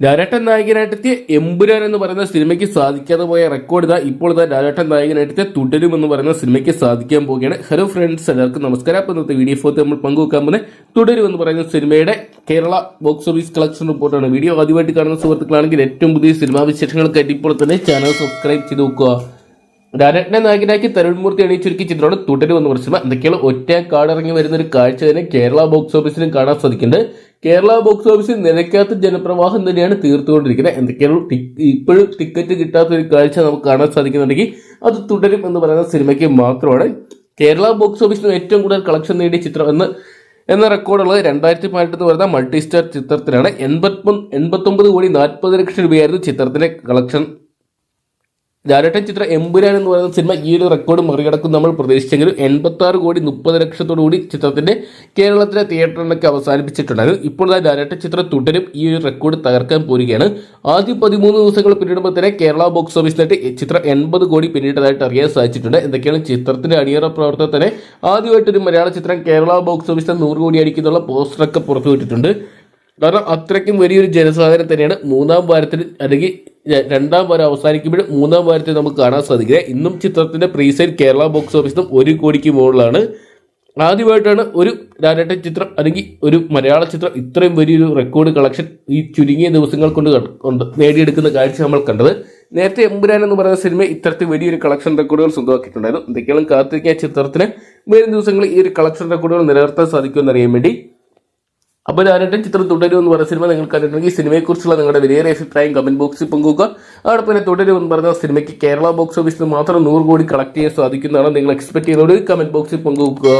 ലാലേട്ടൻ നായകനായിട്ടെത്തിയ എമ്പുരാൻ എന്ന് പറയുന്ന സിനിമയ്ക്ക് സാധിക്കാതെ പോയ റെക്കോർഡ് ഇതാ ഇപ്പോൾ ഇതാ ലാലേട്ടൻ നായകനായിട്ടെത്തിയ തുടരും എന്ന് പറയുന്ന സിനിമയ്ക്ക് സാധിക്കാൻ പോവുകയാണ്. ഹലോ ഫ്രണ്ട്സ് എല്ലാവർക്കും നമസ്കാരം. അപ്പോൾ ഇന്നത്തെ വീഡിയോ ഫോർത്ത് നമ്മൾ പങ്കുവെക്കാൻ പോകുന്നത് തുടരും എന്ന് പറയുന്ന സിനിമയുടെ കേരള ബോക്സ് ഓഫീസ് കളക്ഷൻ റിപ്പോർട്ടാണ് വീഡിയോ ആദ്യമായിട്ട് കാണുന്ന സുഹൃത്തുക്കളാണെങ്കിൽ ഏറ്റവും പുതിയ സിനിമാ വിശേഷങ്ങൾക്കായിട്ട് ഇപ്പോൾ തന്നെ ചാനൽ സബ്സ്ക്രൈബ് ചെയ്ത് നോക്കുക ഡയറക്ടറെ നായകനാക്കി തരുൺമൂർത്തി അണിയിച്ചൊരുക്കി ചിത്രമാണ് തുടരു പറഞ്ഞ സിനിമ എന്തൊക്കെയാണ്? ഒറ്റ കാടിറങ്ങി വരുന്ന ഒരു കാഴ്ച തന്നെ കേരള ബോക്സ് ഓഫീസിലും കാണാൻ സാധിക്കുന്നുണ്ട്. കേരള ബോക്സ് ഓഫീസിൽ നിലയ്ക്കാത്ത ജനപ്രവാഹം തന്നെയാണ് തീർത്തുകൊണ്ടിരിക്കുന്നത്. എന്തൊക്കെയാണ്? ഇപ്പോഴും ടിക്കറ്റ് കിട്ടാത്ത ഒരു കാഴ്ച നമുക്ക് കാണാൻ സാധിക്കുന്നുണ്ടെങ്കിൽ അത് തുടരും എന്ന് പറയുന്ന സിനിമയ്ക്ക് മാത്രമാണ്. കേരള ബോക്സ് ഓഫീസിന് ഏറ്റവും കൂടുതൽ കളക്ഷൻ നേടിയ ചിത്രം എന്ന് എന്ന റെക്കോർഡുള്ളത് രണ്ടായിരത്തി പതിനെട്ട് എന്ന് പറയുന്ന മൾട്ടി സ്റ്റാർ ചിത്രത്തിലാണ്. എൺപത്തി എൺപത്തൊമ്പത് കോടി നാൽപ്പത് ലക്ഷം രൂപയായിരുന്നു ചിത്രത്തിന്റെ കളക്ഷൻ. ലാലേട്ടൻ ചിത്രം എമ്പുരാൻ എന്ന് പറയുന്ന സിനിമ ഈ ഒരു റെക്കോർഡ് മറികടക്കും നമ്മൾ പ്രതീക്ഷിച്ചെങ്കിലും എൺപത്തി ആറ് കോടി മുപ്പത് ലക്ഷത്തോടു കൂടി ചിത്രത്തിന്റെ കേരളത്തിലെ തിയേറ്ററിലൊക്കെ അവസാനിപ്പിച്ചിട്ടുണ്ടായിരുന്നു. ഇപ്പോൾ ലാലേട്ടൻ ചിത്രം തുടരും. ഈ ഒരു റെക്കോർഡ് തകർക്കാൻ പോരുകയാണ്. ആദ്യ പതിമൂന്ന് ദിവസങ്ങൾ പിന്നിടുമ്പോൾ തന്നെ കേരള ബോക്സ് ഓഫീസിലായിട്ട് ചിത്രം എൺപത് കോടി പിന്നിട്ടതായിട്ട് അറിയാൻ സാധിച്ചിട്ടുണ്ട്. എന്തൊക്കെയാണ് ചിത്രത്തിന്റെ അണിയറ പ്രവർത്തനത്തിന് ആദ്യമായിട്ട് ഒരു മലയാള ചിത്രം കേരള ബോക്സ് ഓഫീസിൽ നൂറ് കോടി അടിക്കുന്നുള്ള പോസ്റ്ററൊക്കെ പുറത്തുവിട്ടിട്ടുണ്ട്. കാരണം അത്രയ്ക്കും വലിയൊരു ജനസാധനം തന്നെയാണ്. മൂന്നാം വാരത്തിൽ അല്ലെങ്കിൽ രണ്ടാം വാരം അവസാനിക്കുമ്പോൾ മൂന്നാം വാരത്തെ നമുക്ക് കാണാൻ സാധിക്കില്ല. ഇന്നും ചിത്രത്തിന്റെ പ്രീസൈഡ് കേരള ബോക്സ് ഓഫീസിലും ഒരു കോടിക്ക് മുകളിലാണ്. ആദ്യമായിട്ടാണ് ഒരു ലാലേട്ടൻ ചിത്രം അല്ലെങ്കിൽ ഒരു മലയാള ചിത്രം ഇത്രയും വലിയൊരു റെക്കോർഡ് കളക്ഷൻ ഈ ചുരുങ്ങിയ ദിവസങ്ങൾ കണ്ട് കൊണ്ട് നേടിയെടുക്കുന്ന കാഴ്ച നമ്മൾ കണ്ടത്. നേരത്തെ എമ്പുരാൻ എന്ന് പറയുന്ന സിനിമ ഇത്തരത്തിൽ വലിയൊരു കളക്ഷൻ റെക്കോർഡുകൾ സ്വന്തമാക്കിയിട്ടുണ്ടായിരുന്നു. എന്തൊക്കെയാണ് കാത്തിരിക്കാൻ ചിത്രത്തിന് വരും ദിവസങ്ങളിൽ ഈ ഒരു കളക്ഷൻ റെക്കോർഡുകൾ നിലനിർത്താൻ സാധിക്കുമെന്നറിയാൻ വേണ്ടി അപ്പോൾ ലാലേട്ടൻ ചിത്രം തുടരും എന്ന് പറയുന്ന സിനിമ നിങ്ങൾ കണ്ടിട്ടുണ്ടെങ്കിൽ സിനിമയെക്കുറിച്ചുള്ള നിങ്ങളുടെ വലിയ അഭിപ്രായം കമന്റ് ബോക്സിൽ പങ്കുവെക്കുക. അതോടൊപ്പം പിന്നെ തുടരും എന്ന് പറയുന്ന സിനിമയ്ക്ക് കേരള ബോക്സ് ഓഫീസിൽ മാത്രം നൂറ് കോടി കളക്ട് ചെയ്യാൻ സാധിക്കുന്നതാണ് നിങ്ങൾ എക്സ്പെക്ട് ചെയ്തോട് കമന്റ് ബോക്സിൽ പങ്കുവെക്കുക.